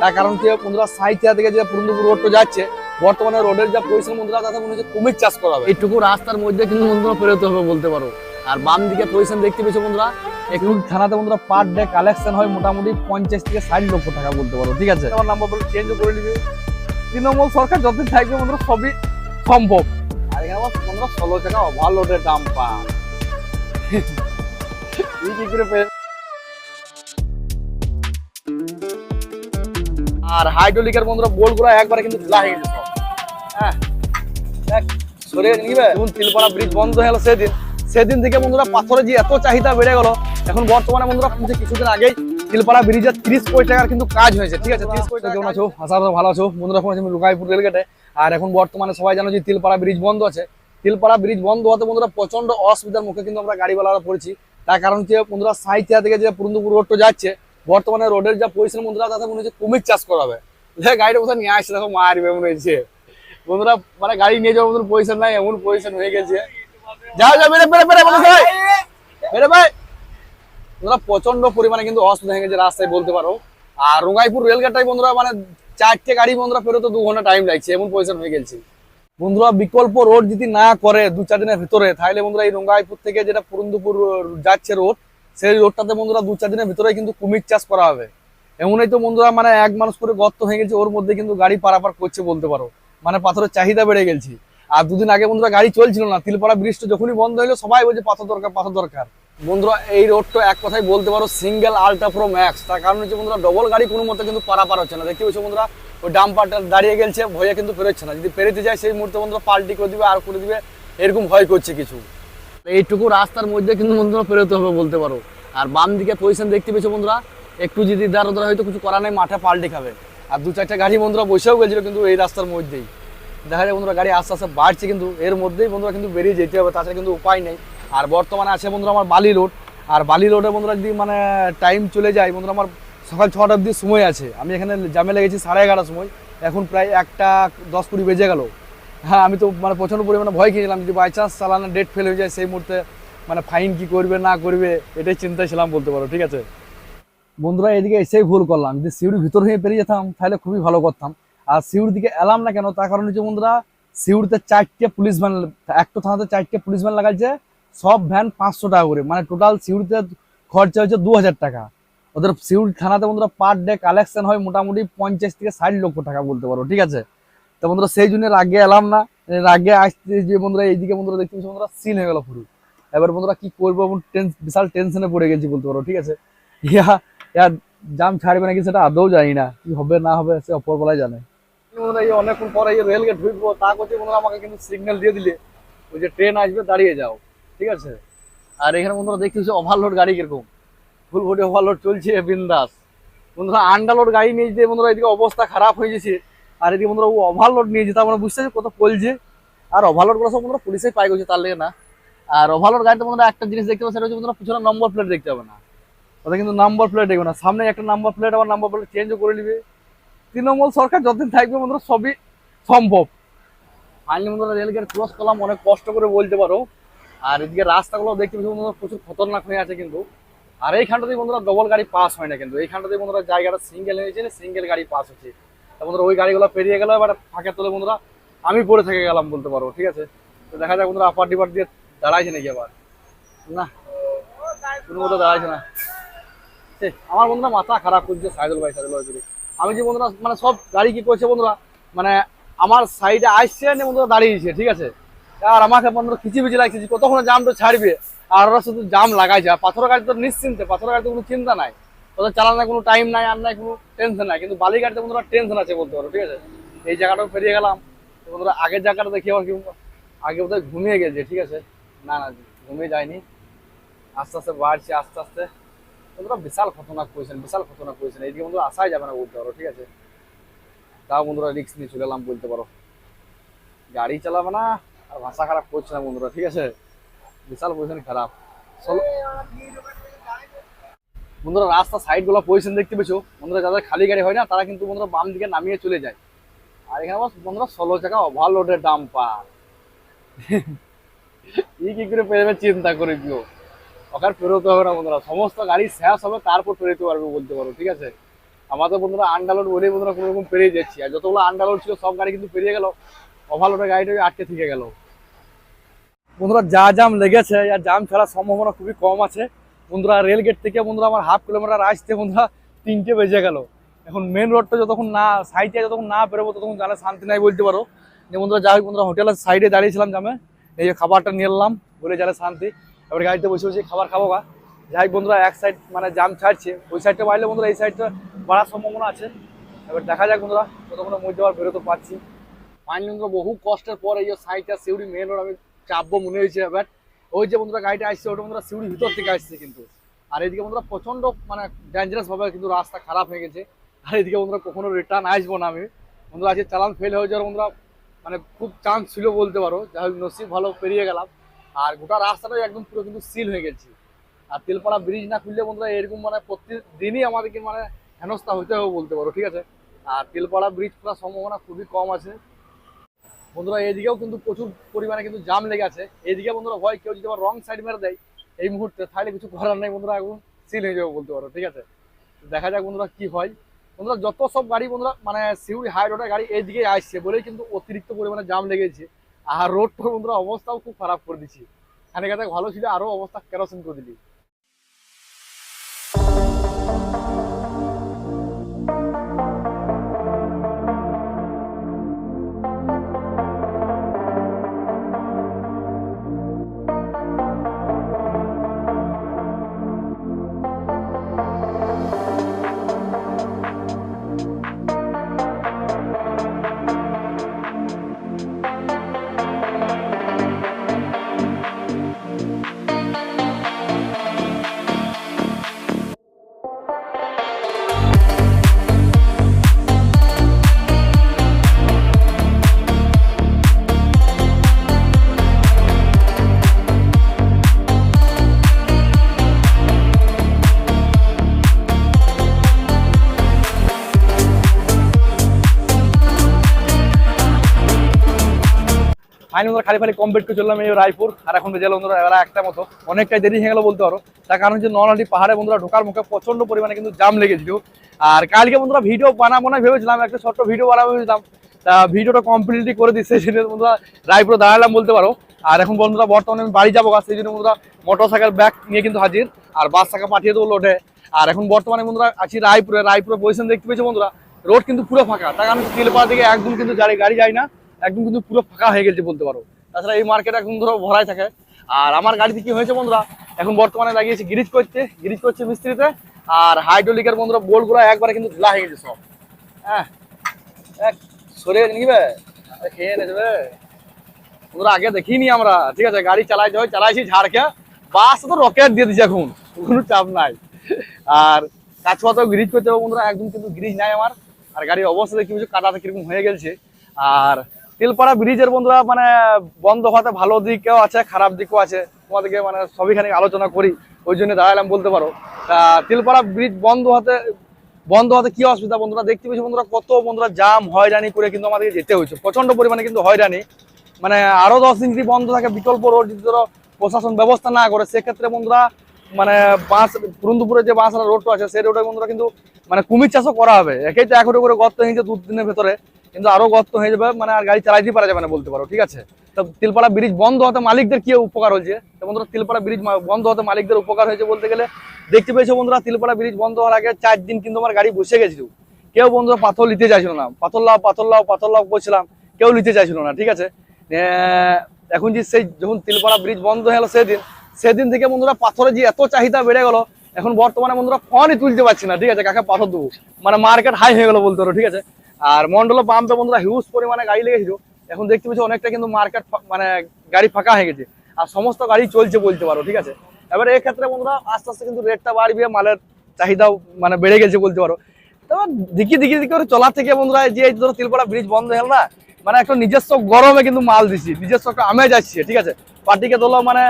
তার কারণ কি বন্ধুরা সাইথিয়া থেকে যে পুরন্দপুর রোডটা যাচ্ছে বর্তমানে রোডের যা পজিশন বন্ধুরা তাতে মনে হচ্ছে কুমির চাষ করা হবে। এইটুকু রাস্তার মধ্যে কিন্তু বন্ধুরা পেরোতে হবে বলতে পারো। আর বাম দিকে পজিশন দেখতে পেয়েছ বন্ধুরা একটু থানাতে বন্ধুরা পার ডে কালেকশন হয় মোটামুটি পঞ্চাশ থেকে ষাট লক্ষ টাকা বলতে পারো ঠিক আছে? আমার নাম্বার বলে চেঞ্জ করে নিবে। তৃণমূল সরকার যতদিন থাকবে বন্ধুরা সবই সম্ভব। আর এখানে আবার বন্ধুরা ষোলো টাকা ওভারলোডের দাম পা কি করে পেয়ে আর হাইড্রোলিকের বন্ধুরা বোলগুলো একবারে কিন্তু হয়ে গেছে হ্যাঁ দেখ সরে নিবে। এখন তিলপাড়া ব্রিজ বন্ধ হয়ে গেল সেদিন। সেদিন থেকে বন্ধুরা পাথরের যে এত চাহিদা বেড়ে গেল এখন বর্তমানে বন্ধুরা কিছুদিন আগেই তিলপাড়া ব্রিজের তিরিশ কোটি টাকার কিন্তু কাজ হয়েছে ঠিক আছে? তিরিশ কোটি কেমন আছো? আশা ভালো আছো। বন্ধুরা এখন আমি লুকাইপুর রেলগেটে। আর এখন বর্তমানে সবাই জানো যে তিলপাড়া ব্রিজ বন্ধ আছে। তিলপাড়া ব্রিজ বন্ধ হতে বন্ধুরা প্রচণ্ড অসুবিধার মুখে কিন্তু আমরা গাড়িওয়ালারা পড়েছি। তার কারণ কি বন্ধুরা সাইথিয়া থেকে যে পুরন্দপুর রোডটা যাচ্ছে বর্তমানে রোডের যা পরিশ্রম বন্ধুরা, তাতে মনে হচ্ছে কুমির চাষ করা হবে গাড়িটা কোথাও নিয়ে আসছে, দেখো মারবে মনে হচ্ছে। বন্ধুরা মানে গাড়ি নিয়ে যাওয়ার মতন পজিশন নাই, এমন পজিশন হয়ে গেছে। যাও যাও, বেড়ে বেড়ে বেড়ে বন্ধু ভাই। বেড়ে, ভাই। বন্ধুরা প্রচণ্ড পরিমাণে কিন্তু অসুবিধা হয়ে গেছে রাস্তায় বলতে পারো। আর রঙ্গাইপুর রেলগেটটাই বন্ধুরা মানে চারটে গাড়ি বন্ধুরা ফেরত দু ঘণ্টা টাইম লাগছে, এমন পজিশন হয়ে গেছে। বন্ধুরা, বিকল্প রোড যদি না করে দু, চার দিনের ভিতরে, তাহলে বন্ধুরা এই রঙ্গাইপুর থেকে যেটা পুরন্দপুর যাচ্ছে রোড সেই রোডটাতে বন্ধুরা দু চার দিনের ভিতরে কিন্তু কুমির চাষ করা হবে। এমনই তো বন্ধুরা মানে এক মানুষ করে গর্ত হয়ে গেছে, ওর মধ্যে কিন্তু গাড়ি পারাপার করছে বলতে পারো। মানে পাথরের চাহিদা বেড়ে গেছে। আর দুদিন আগে বন্ধুরা গাড়ি চলছিল না, তিলপাড়া ব্রিজটা যখনই বন্ধ হলো সবাই বলছে পাথর দরকার পাথর দরকার। বন্ধুরা, এই রোডটা এক কথাই বলতে পারো সিঙ্গেল আলট্রা প্রো ম্যাক্স তার কারণ হচ্ছে বন্ধুরা ডবল গাড়ি কোনো মতে কিন্তু পারাপার হচ্ছে না। দেখতে পাচ্ছ বন্ধুরা, ওই ডাম্পারটা দাঁড়িয়ে গেছে, ভয়ে কিন্তু পেরোচ্ছে না। যদি পেরেতে যায়, সেই মুহূর্তে বন্ধুরা পাল্টি করে দিবে, আর করে দিবে, এরকম ভয় করছে কিছু। এইটুকু রাস্তার মধ্যে কিন্তু বন্ধুরা পেরোতে হবে বলতে পারো। আর বাম দিকে পজিশন দেখতে পেয়েছ বন্ধুরা, একটু যদি দাঁড়ো দাঁড়া হয়তো কিছু করা নেই, মাঠে পাল্টে খাবে। আর দু চারটা গাড়ি বন্ধুরা বসেও গেছিল কিন্তু এই রাস্তার মধ্যেই। দেখা যায় বন্ধুরা গাড়ি আস্তে আস্তে বাড়ছে কিন্তু এর মধ্যেই বন্ধুরা কিন্তু বেরিয়ে যেতে হবে, তাছাড়া কিন্তু উপায় নেই। আর বর্তমানে আছে বন্ধুরা আমার বালি রোড। আর বালি রোডে বন্ধুরা যদি মানে টাইম চলে যায়, বন্ধুরা আমার সকাল ছটা অব্দি সময় আছে। আমি এখানে জামে লেগেছি সাড়ে এগারোটার সময়। এখন প্রায় একটা দশ কুড়ি বেজে গেল। হ্যাঁ আমি তো মানে প্রচণ্ড পরিমাণে ভয় খেয়েছিলাম যদি বাই চান্স চালানো ডেট ফেল হয়ে যায়, সেই মুহূর্তে মানে ফাইন কি করবে, না করবে, এটাই চিন্তায় ছিলাম বলতে পারো, ঠিক আছে? বন্ধুরা, এদিকে এসেই ভুল করলাম। যদি সিউড়ির ভিতর হয়ে পেরিয়ে যেতাম, তাহলে খুবই ভালো করতাম। আর সিউড়ির দিকে এলাম না কেন, তার কারণ হচ্ছে বন্ধুরা, সিউড়িতে চারটে পুলিশ ভ্যান একটা থানাতে চারটে পুলিশ ভ্যান লাগাইছে, সব ভ্যান পাঁচশো টাকা করে। মানে টোটাল সিউড়িতে খরচা হচ্ছে দু হাজার টাকা। ওদের সিউড়ি থানাতে বন্ধুরা পার ডে কালেকশন হয় মোটামুটি পঞ্চাশ থেকে ষাট লক্ষ টাকা বলতে পারো, ঠিক আছে? তো বন্ধুরা সেই জন্য আগে এলাম না। এর আগে আসতে যে বন্ধুরা এইদিকে বন্ধুরা দেখতে বন্ধুরা সিন হয়ে গেল পুরো। এবার বন্ধুরা কি করব বিশাল টেনশনে পড়ে গেছি বলতে পারো, ঠিক আছে? ইয়া ইয়া জাম ছাড়বে নাকি সেটা আদৌ জানি না। কি হবে না হবে সে অপরবেলায় জানে। বন্ধুরা অনেকক্ষণ পরে এই রেল গেট ঢুকবো, তা করছে বন্ধুরা আমাকে কিন্তু সিগন্যাল দিয়ে দিলে। ওই যে ট্রেন আসবে, দাঁড়িয়ে যাও, ঠিক আছে? আর এখানে বন্ধুরা দেখতে পাচ্ছি ওভারলোড গাড়ি কীরকম। ফুল ওভারলোড চলছে, বিন্দাস। বন্ধুরা আন্ডারলোড গাড়ি নিয়ে যেতে বন্ধুরা এদিকে অবস্থা খারাপ হয়ে গেছে আর এদিকে বন্ধুরা ওভারলোড নিয়ে যেতে আমরা বুঝতে কত পলছে আর ওভারলোডগুলো সব বন্ধুরা পুলিশে পাই গেছে তার লেগে না। আর ওভারলোড গাড়িতে বন্ধুরা একটা জিনিস দেখতে পাবো সেটা হচ্ছে বন্ধুরা পিছনে নম্বর প্লেট দেখতে হবে না। ওটা কিন্তু নাম্বার প্লেট দেখবে না। সামনে একটা নাম্বার প্লেট আবার নাম্বার প্লেট চেঞ্জও করে নিবে। তৃণমূল সরকার যতদিন থাকবে বন্ধুরা, সবই সম্ভব। ফাইনালি বন্ধুরা রেলগেট ক্রস করলাম, অনেক কষ্ট করে বলতে পারো। আর এদিকে রাস্তাগুলো দেখতে পাচ্ছি বন্ধুরা, প্রচুর খতরনাক হয়ে আছে কিন্তু। আর এইখানটাতে বন্ধুরা ডবল গাড়ি পাস হয় না কিন্তু। এইখানটাতে বন্ধুরা জায়গাটা সিঙ্গেল হয়েছে সিঙ্গেল গাড়ি পাস হচ্ছে। বন্ধুরা, ওই গাড়িগুলো পেরিয়ে গেল, এবার ফাঁকে তোলে বন্ধুরা, আমি পড়ে থেকে গেলাম বলতে পারব, ঠিক আছে? তো দেখা যাক বন্ধুরা আপার ডিপার দিয়ে দাঁড়াইছে নাকি আবার। না, কোনো মতো দাঁড়াইছে না। আমার বন্ধুরা মাথা খারাপ করছে সাইকেল ভাই সাইকেল করে আমি যে বন্ধুরা মানে সব গাড়ি কি করছে বন্ধুরা মানে আমার সাইডে আসছে না বন্ধুরা দাঁড়িয়েছে ঠিক আছে? আর আমাকে বন্ধুরা খিচি বিচি লাগছে যে কতক্ষণ জাম তো ছাড়বে, আর ওরা শুধু জাম লাগাইছে, আর পাথর গাড়ি তো নিশ্চিন্তে পাথর গাড়িতে কোনো চিন্তা নাই। ওদের চালানোর কোনো টাইম নাই, আর নাই, কোনো টেনশন নাই। কিন্তু বালি গাড়িতে বন্ধুরা টেনশন আছে বলতে পারো, ঠিক আছে? এই জায়গাটাও পেরিয়ে গেলাম। বন্ধুরা, আগের জায়গাটা দেখি আবার কি, আগে বোধহয় ঘুমিয়ে গেছে, ঠিক আছে? না না, ঘুমিয়ে যায়নি। আস্তে আস্তে বাড়ছে, আস্তে আস্তে। বন্ধুরা, বিশাল খতরনাক পজিশন, বিশাল খতরনাক পজিশন। এইদিকে বন্ধুরা আসাই যাবে না বলতে পারো, ঠিক আছে? তাও বন্ধুরা রিক্স নিয়ে চলে এলাম বলতে পারো। গাড়ি চালাবে না, আর ভাষা খারাপ করছে না বন্ধুরা, ঠিক আছে? বিশাল পজিশন খারাপ। চলো। বন্ধুরা, রাস্তা সাইডগুলো পজিশন দেখতে পেছো বন্ধুরা, যাদের খালি গাড়ি হয় না, তারা কিন্তু বন্ধুরা বাম দিকে নামিয়ে চলে যায়। আর এখানে বন্ধুরা, ষোলো চাকা ওভারলোডের দাম পা ই কি করে পেয়ে যাবে চিন্তা করে দিও। ওখানে ফেরোতে হবে না বন্ধুরা, সমস্ত গাড়ি শেষ হবে, তারপর ফেরোতে পারবে বলতে পারো, ঠিক আছে? আমাদের বন্ধুরা আন্ডালোড বলেই বন্ধুরা কোনো রকম পেরিয়ে যাচ্ছি। আর যতগুলো আন্ডালোড ছিল, সব গাড়ি কিন্তু পেরিয়ে গেল। ওভারলোডের গাড়িটা আটকে থেকে গেল। বন্ধুরা, যা জাম লেগেছে, আর জাম ফেলার সম্ভাবনা খুবই কম আছে। বন্ধুরা রেল গেট থেকে বন্ধুরা, আমার হাফ কিলোমিটার আসতে বন্ধুরা তিনটে বেজে গেল। এখন মেন রোডটা যতক্ষণ না সাইডে যতক্ষণ না বেরোবো, ততক্ষণ জানে শান্তি নাই বলতে পারো। যে বন্ধুরা, যাই বন্ধুরা হোটেলের সাইডে দাঁড়িয়েছিলাম জামে। এই যে খাবারটা নিয়ে এলাম, বলে জানে শান্তি। এবার গাড়িতে বসে বসে খাবার খাব গা। যাই বন্ধুরা, এক সাইড মানে জাম ছাড়ছে। ওই সাইডটা বাড়লে বন্ধুরা, এই সাইডটা বাড়ার সম্ভাবনা আছে। এবার দেখা যাক বন্ধুরা ততক্ষণ মধ্যে আবার বেরোতে পারছি। ফাইনালি বহু কষ্টের পর এই যে সাইডটা সিউড়ি মেন রোড আমি চাপবো মনে হয়েছে এবার। ওই যে বন্ধুরা গাড়িটা আসছে, ওটা বন্ধুরা সিউড়ি ভিতর থেকে আসছে কিন্তু। আর এদিকে বন্ধুরা প্রচণ্ড মানে ডেঞ্জারাস ভাবে কিন্তু রাস্তা খারাপ হয়ে গেছে। আর এদিকে বন্ধুরা কখনো রিটার্ন আসব না আমি। বন্ধুরা আজকে চালান ফেল হয়ে যাওয়ার বন্ধুরা মানে খুব চান্স ছিল বলতে পারো। যাই হোক, নসিব ভালো পেরিয়ে গেলাম। আর গোটা রাস্তাটাই একদম পুরো কিন্তু সিল হয়ে গেছে। আর তেলপাড়া ব্রিজ না খুললে বন্ধুরা এরকম মানে প্রতিদিনই আমাদেরকে মানে হেনস্থা হতে হবে বলতে পারো, ঠিক আছে? আর তেলপাড়া ব্রিজ করার সম্ভাবনা খুবই কম আছে। বন্ধুরা, এদিকেও কিন্তু প্রচুর পরিমাণে কিন্তু জাম লেগে আছে। এদিকে বন্ধুরা ভয়, কেউ যদি আবার রং সাইড মেরে দেয়, এই মুহূর্তে তাহলে কিছু করার নেই বন্ধুরা এখন সিল হয়ে যাবে বলতে পারো, ঠিক আছে? দেখা যাক বন্ধুরা কি হয়। বন্ধুরা, যত সব গাড়ি বন্ধুরা মানে সিউড়ি হাই রোডের গাড়ি এইদিকে আসছে বলেই কিন্তু অতিরিক্ত পরিমাণে জাম লেগেছে। আর রোড রোডটা বন্ধুরা, অবস্থাও খুব খারাপ করে দিচ্ছি। এখানে কাছে ভালো ছিল, আরও অবস্থা কেরোসিন করে দিলি। ফাইনাল বন্ধুরা খালি খালি কমপ্লিট করে চললাম এই রায়পুর, আর এখন বেজে বন্ধুরা বেলা একটা মতো। অনেকটাই দেরি হয়ে গেল বলতে পারো। তার কারণ হচ্ছে নলহাটি পাহাড়ে বন্ধুরা ঢোকার মুখে প্রচণ্ড পরিমাণে কিন্তু জাম লেগেছিল। আর কালকে বন্ধুরা ভিডিও বানাবো না ভেবেছিলাম, একটা ছোট্ট ভিডিও বানাবো ভেবেছিলাম। তা ভিডিওটা কমপ্লিটলি করে দিচ্ছে, সেই বন্ধুরা রায়পুরে দাঁড়ালাম বলতে পারো। আর এখন বন্ধুরা বর্তমানে আমি বাড়ি যাব সেই জন্য বন্ধুরা মোটর সাইকেল ব্যাগ নিয়ে কিন্তু হাজির, আর বাস টাকা পাঠিয়ে দেবো লোডে আর এখন বর্তমানে বন্ধুরা আছি রায়পুরে রায়পুরে পজিশন দেখতে পেয়েছ বন্ধুরা? রোড কিন্তু পুরো ফাঁকা, তার কারণ তিলপাড়া দিকে একদম কিন্তু গাড়ি গাড়ি যায় না। একদম কিন্তু পুরো ফাঁকা হয়ে গেছে বলতে পারো। তাছাড়া এই মার্কেট এখন ধরো ভরাই থাকে। আর আমার গাড়িতে কি হয়েছে বন্ধুরা? এখন বর্তমানে লাগিয়েছে গ্রিজ করছে গ্রিজ করছে মিস্ত্রিতে। আর হাইড্রোলিকের বন্ধুরা বোল্টগুলো একবারে কিন্তু ঢিলা হয়ে গেছে সব। হ্যাঁ। এক সরে নিবে খেয়ে নেবে বন্ধুরা, আগে দেখিনি আমরা। ঠিক আছে, গাড়ি চালাই যাই চালাইছি ঝাড়কে বাস তো রকেট দিয়ে দিচ্ছে এখন। কোনো চাপ নাই। আর কাজ তো গ্রিজ করতে হবে বন্ধুরা, একদম কিন্তু গ্রিজ নাই আমার। আর গাড়ির অবস্থা দেখি কিছু কাটাতে কীরকম হয়ে গেছে। আর তেলপাড়া ব্রিজের বন্ধুরা মানে বন্ধ হতে ভালো দিকেও আছে, খারাপ দিকও আছে। তোমাদেরকে মানে সবইখানে আলোচনা করি, ওই জন্য দাঁড়ালাম বলতে পারো। তেলপাড়া ব্রিজ বন্ধ হতে বন্ধ হতে কি অসুবিধা বন্ধুরা? দেখতে পেয়েছি বন্ধুরা, কত বন্ধুরা জাম, হয়রানি করে কিন্তু আমাদেরকে যেতে হয়েছে। প্রচণ্ড পরিমাণে কিন্তু হয়রানি। মানে আরও দশ দিন যদি বন্ধ থাকে, বিকল্প রোড যদি ধরো, প্রশাসন ব্যবস্থা না করে, সেক্ষেত্রে বন্ধুরা মানে বাঁশ পুরন্দুপুরে যে বাঁশরা রোডটা আছে, সেই রোডে বন্ধুরা কিন্তু মানে কুমির চাষও করা হবে। একেই তো এক করে গর্ত হয়েছে দু দিনের ভেতরে। কিন্তু আরও গর্ত হয়ে যাবে মানে আর গাড়ি চালাইতে পারা যাবে না বলতে পারো, ঠিক আছে? তো তিলপাড়া ব্রিজ বন্ধ হতে মালিকদের কি উপকার হয়েছে? তো বন্ধুরা, তিলপাড়া ব্রিজ বন্ধ হতে মালিকদের উপকার হয়েছে বলতে গেলে, দেখতে পেয়েছ বন্ধুরা, তিলপাড়া ব্রিজ বন্ধ হওয়ার আগে চার দিন কিন্তু আমার গাড়ি বসে গেছিল। কেউ বন্ধুরা পাথর নিতে চাইছিল না। পাথর লাও পাথর লাও পাথর লাও করছিলাম, কেউ নিতে চাইছিল না, ঠিক আছে? এখন যে সেই যখন তিলপাড়া ব্রিজ বন্ধ হয়ে গেল সেদিন সেদিন থেকে বন্ধুরা পাথরের যে এত চাহিদা বেড়ে গেল, এখন বর্তমানে বন্ধুরা ফোনই তুলতে পারছি না, ঠিক আছে? কাকে পাথর দেবো? মানে মার্কেট হাই হয়ে গেলো বলতে পারো, ঠিক আছে? আর মন্ডল পাম্পে বন্ধুরা হিউজ পরিমাণে গাড়ি লেগেছিল। এখন দেখতে পাচ্ছি অনেকটা কিন্তু মার্কেট মানে গাড়ি ফাঁকা হয়ে গেছে। আর সমস্ত গাড়ি চলছে বলতে পারো, ঠিক আছে? এবার এই ক্ষেত্রে বন্ধুরা আস্তে আস্তে কিন্তু রেটটা বাড়বে, মালের চাহিদাও মানে বেড়ে গেছে বলতে পারো। এবার দিকে দিকি দিকি চলার থেকে বন্ধুরা যে ধরো তিলপাড়া ব্রিজ বন্ধ হল না মানে একটা নিজস্ব গরমে কিন্তু মাল দিছি, নিজস্ব একটা আমেজ আসছে ঠিক আছে? পার্টিকে ধরো মানে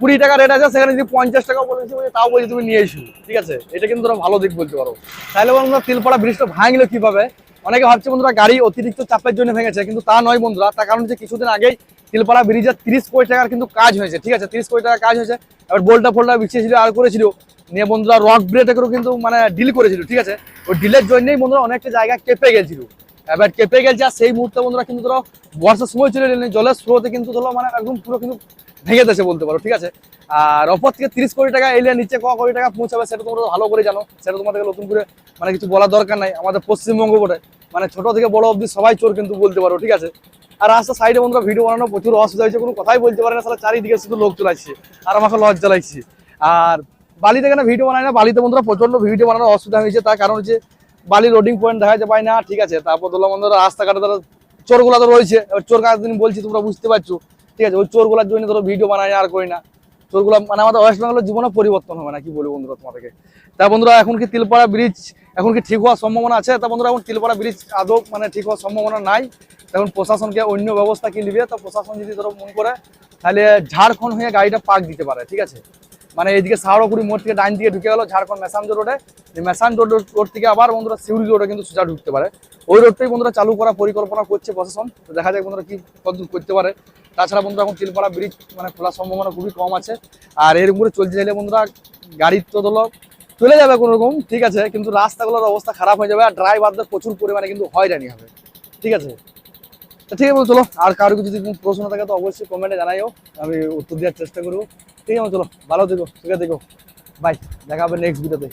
কুড়ি টাকা রেট আছে, সেখানে যদি পঞ্চাশ টাকা বলেছি বলে তাও বলছি তুমি নিয়ে এসো, ঠিক আছে? এটা কিন্তু ভালো দিক বলতে পারো। তাহলে বন্ধুরা তিলপাড়া ব্রিজটা ভাঙলো কীভাবে? অনেকে ভাবছে বন্ধুরা গাড়ি অতিরিক্ত চাপের জন্য ভেঙেছে, কিন্তু তা নয় বন্ধুরা। তার কারণ হচ্ছে কিছুদিন আগেই তিলপাড়া ব্রিজের তিরিশ কোটি টাকার কিন্তু কাজ হয়েছে, ঠিক আছে? তিরিশ কোটি টাকার কাজ হয়েছে। এবার বোল্টা ফোল্টা বিছিয়েছিল আর করেছিল। নিয়ে বন্ধুরা রক ব্রেটেরও কিন্তু মানে ডিল করেছিল, ঠিক আছে? ওই ডিলের জন্যই বন্ধুরা অনেকটা জায়গা কেঁপে গেছিল। এবার কেঁপে গেছে আর সেই মুহূর্তে বন্ধুরা কিন্তু ধরো বর্ষার সময় চলে এলেন, জলের স্রোতে কিন্তু ধরো মানে একদম পুরো কিন্তু ভেঙে দিয়েছে বলতে পারো, ঠিক আছে? আর অপর থেকে তিরিশ কোটি টাকা এলে নিচে ক কোটি টাকা পৌঁছাবে সেটা তোমরা ভালো করে জানো। সেটা তোমাদেরকে নতুন করে মানে কিছু বলার দরকার নাই। আমাদের পশ্চিমবঙ্গ বটে। মানে ছোট থেকে বড় অবধি সবাই চোর কিন্তু বলতে পারো, ঠিক আছে? আর রাস্তার সাইডে বন্ধুরা ভিডিও বানানো প্রচুর অসুবিধা হয়েছে। কোনো কথাই বলতে পারে না সালা চারিদিকে শুধু লোক চলাচ্ছে আর আমাকে লজ্জা লাগছে। আর বালিতে কেন ভিডিও বানায় না? বালিতে বন্ধুরা প্রচণ্ড ভিডিও বানানোর অসুবিধা হয়েছে। তার কারণ হচ্ছে বালি লোডিং পয়েন্ট দেখা যায় পাই না, ঠিক আছে? তারপর ধরলাম বন্ধুরা রাস্তাঘাটে ধরো চোরগুলা তো রয়েছে। চোর কাজ বলছি তোমরা বুঝতে পারছ। ঠিক আছে, ওই চোরগুলার জন্য ধরো ভিডিও বানাই, আর করি না। চোরগুলা মানে আমাদের ওয়েস্ট বেঙ্গলের জীবনে পরিবর্তন হবে না, কি বলব বন্ধুরা তোমাদেরকে? তা বন্ধুরা, এখন কি তিলপাড়া ব্রিজ এখন কি ঠিক হওয়ার সম্ভাবনা আছে? তা বন্ধুরা, এখন তিলপাড়া ব্রিজ আদৌ মানে ঠিক হওয়ার সম্ভাবনা নাই। এখন প্রশাসনকে অন্য ব্যবস্থা কি নিবে? তা প্রশাসন যদি ধরো মন করে, তাহলে ঝাড়খণ্ড হয়ে গাড়িটা পার্ক দিতে পারে, ঠিক আছে? মানে এইদিকে শাহরকুড়ি মোড় থেকে ডাইন দিকে ঢুকে গেলো ঝাড়খণ্ড মেসাঞ্জ রোডে। মেসাঞ্জ রোড রোড থেকে আবার বন্ধুরা সিউড়ি রোডে কিন্তু সোজা ঢুকতে পারে। ওই রোডটাই বন্ধুরা চালু করার পরিকল্পনা করছে প্রশাসন। দেখা যাক বন্ধুরা কি কতদূর করতে পারে। তাছাড়া বন্ধুরা এখন তিলপাড়া ব্রিজ মানে খোলার সম্ভাবনা খুবই কম আছে। আর এর উপরে চলতে চাইলে বন্ধুরা গাড়ির তো ধরো চলে যাবে কোনো রকম, ঠিক আছে? কিন্তু রাস্তাগুলোর অবস্থা খারাপ হয়ে যাবে আর ড্রাইভারদের প্রচুর পরিমাণে কিন্তু হয়রানি হবে। ঠিক আছে? তো ঠিক আছে চলো। আর কারও যদি কোনো প্রশ্ন থাকে তো অবশ্যই কমেন্টে জানাইও। আমি উত্তর দেওয়ার চেষ্টা করব। ঠিক আছে চলো। ভালো থেকো ঠিক আছে দেখো বাই দেখা হবে নেক্সট ভিডিওতে